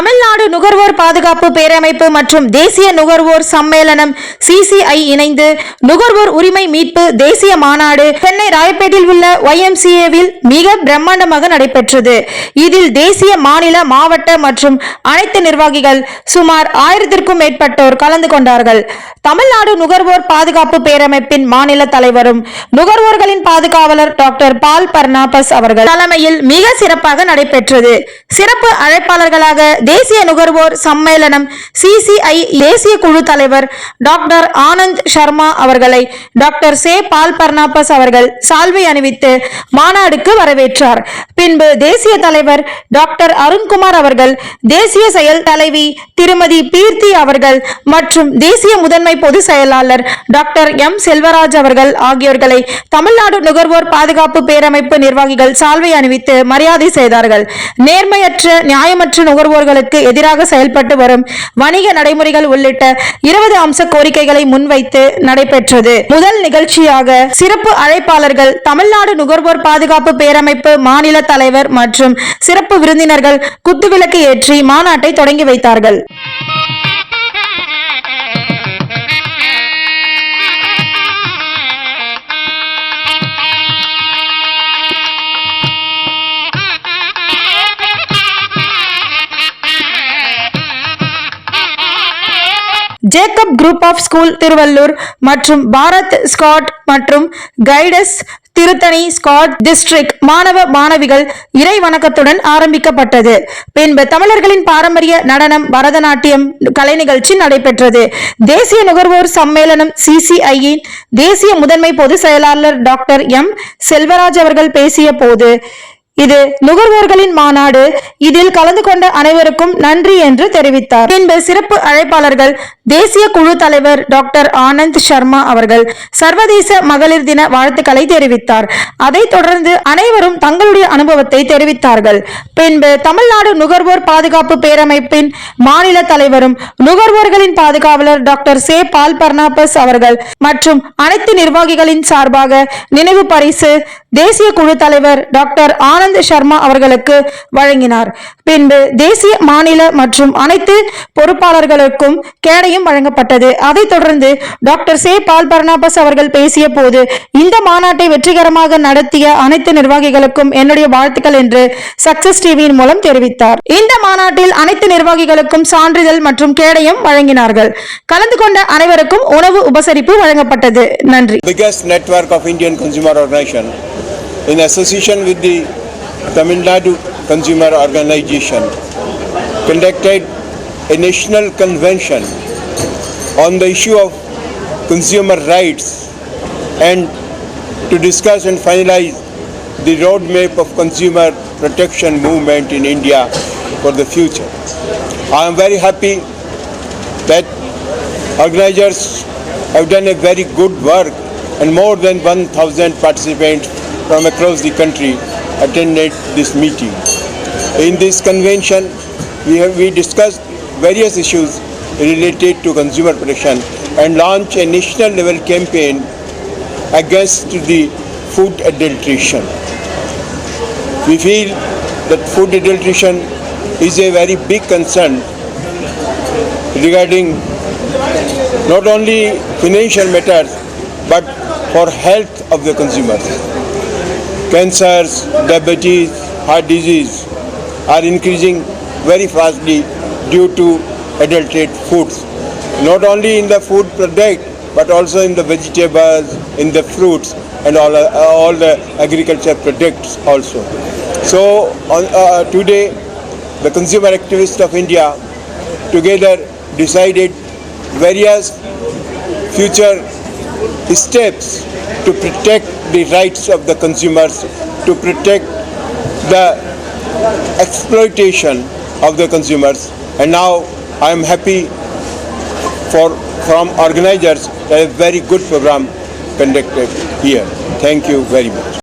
தமிழ்நாடு நுகர்வோர் பாதுகாப்பு பேரமைப்பு மற்றும் தேசிய நுகர்வோர் சம்மேளனம் சிசிஐ இணைந்து நுகர்வோர் உரிமை மீட்பு தேசிய மாநாடு சென்னை ராயப்பேட்டில் உள்ள ஒய்எம்சிஏவில் மிக பிரம்மாண்டமாக நடைபெற்றது. இதில் தேசிய மாநில மாவட்ட மற்றும் அனைத்து நிர்வாகிகள் சுமார் ஆயிரத்திற்கும் மேற்பட்டோர் கலந்து கொண்டார்கள். தமிழ்நாடு நுகர்வோர் பாதுகாப்பு பேரமைப்பின் மாநில தலைவரும் நுகர்வோர்களின் பாதுகாவலர் டாக்டர் பால் பர்னாபஸ் அவர்கள் தலைமையில் மிக சிறப்பாக நடைபெற்றது. சிறப்பு அழைப்பாளர்களாக தேசிய நுகர்வோர் சம்மேளனம் சிசிஐ தேசிய குழு தலைவர் டாக்டர் ஆனந்த் சர்மா அவர்களை டாக்டர் சே பால் பர்னாபஸ் அவர்கள் சால்வை அணிவித்து மாநாடுக்கு வரவேற்றார். பின்பு தேசிய தலைவர் டாக்டர் அருண்குமார் அவர்கள் தேசிய செயல் தலைவி திருமதி பீர்த்தி அவர்கள் மற்றும் தேசிய முதன்மை பொதுச் செயலாளர் டாக்டர் எம் செல்வராஜ் அவர்கள் ஆகியோர்களை தமிழ்நாடு நுகர்வோர் பாதுகாப்பு பேரமைப்பு நிர்வாகிகள் சால்வை அணிவித்து மரியாதை செய்தார்கள். நேர்மையற்ற நியாயமற்ற நுகர்வோர்களை நுகர்வோர்களுக்கு எதிராக செயல்பட்டு வரும் வணிக நடைமுறைகள் உள்ளிட்ட இருபது அம்ச கோரிக்கைகளை முன்வைத்து நடைபெற்றது. முதல் நிகழ்ச்சியாக சிறப்பு அழைப்பாளர்கள் தமிழ்நாடு நுகர்வோர் பாதுகாப்பு பேரமைப்பு மாநில தலைவர் மற்றும் சிறப்பு விருந்தினர்கள் குத்துவிளக்கு ஏற்றி மாநாட்டை தொடங்கி வைத்தார்கள். Jacob group of school Tiruvallur மற்றும் பாரத் ஸ்காட் மற்றும் கைடஸ் திருத்தணி ஸ்காட் டிஸ்ட்ரிக்ட் மாணவ மாணவிகள் இறை வணக்கத்துடன் ஆரம்பிக்கப்பட்டது. பின்பு தமிழர்களின் பாரம்பரிய நடனம் பரதநாட்டியம் கலை நிகழ்ச்சி நடைபெற்றது. தேசிய நுகர்வோர் சம்மேளனம் சிசிஐயின் தேசிய முதன்மை பொதுச் செயலாளர் டாக்டர் எம் செல்வராஜ் அவர்கள் பேசிய போது இது நுகர்வோர்களின் மாநாடு. இதில் கலந்து கொண்ட அனைவருக்கும் நன்றி என்று தெரிவித்தார். பின்பு சிறப்பு அழைப்பாளர்கள் தேசிய குழு தலைவர் டாக்டர் ஆனந்த் சர்மா அவர்கள் சர்வதேச மகளிர் தின வாழ்த்துக்களை தெரிவித்தார். அதைத் தொடர்ந்து அனைவரும் தங்களுடைய அனுபவத்தை தெரிவித்தார்கள். பின்பு தமிழ்நாடு நுகர்வோர் பாதுகாப்பு பேரமைப்பின் மாநில தலைவரும் நுகர்வோர்களின் பாதுகாவலர் டாக்டர் சே. பால் பர்னாபஸ் அவர்கள் மற்றும் அனைத்து நிர்வாகிகளின் சார்பாக நினைவு பரிசு தேசிய குழு தலைவர் டாக்டர் ஆனந்த் சர்மா அவர்களுக்கு வழங்கினார். பின்பு தேசிய மாநில மற்றும் அனைத்து பொறுப்பாளர்களுக்கும் கேடயம் வழங்கப்பட்டது. அதைத் தொடர்ந்து டாக்டர் சே. பால் பர்னாபஸ் அவர்கள் பேசிய போது இந்த மாநாட்டை வெற்றிகரமாக நடத்திய அனைத்து நிர்வாகிகளுக்கும் என்னுடைய வாழ்த்துக்கள் என்று சக்சஸ் டிவியின் மூலம் தெரிவித்தார். இந்த மாநாட்டில் அனைத்து நிர்வாகிகளுக்கும் சான்றிதழ் மற்றும் கேடயம் வழங்கினார்கள். கலந்து கொண்ட அனைவருக்கும் உணவு உபசரிப்பு வழங்கப்பட்டது. நன்றி. Biggest network of Indian consumer organization in association with the Tamil Nadu Consumer Organization conducted a national convention on the issue of consumer rights and to discuss and finalize the roadmap of consumer protection movement in India for the future. I am very happy that organizers have done a very good work and more than 1000 participants from across the country attended this meeting. In this convention, we, have, we discussed various issues related to consumer protection and launched a national level campaign against the food adulteration. We feel that food adulteration is a very big concern regarding not only financial matters but for health of the consumers. Cancers, diabetes, heart disease are increasing very fastly due to adulterated foods. Not only in the food product but also in the vegetables, in the fruits and all, uh, all the agriculture products also. So on, uh, today the consumer activists of India together decided various future steps to protect the rights of the consumers, to protect the exploitation of the consumers. And now I am happy for from organizers a very good program conducted here. Thank you very much.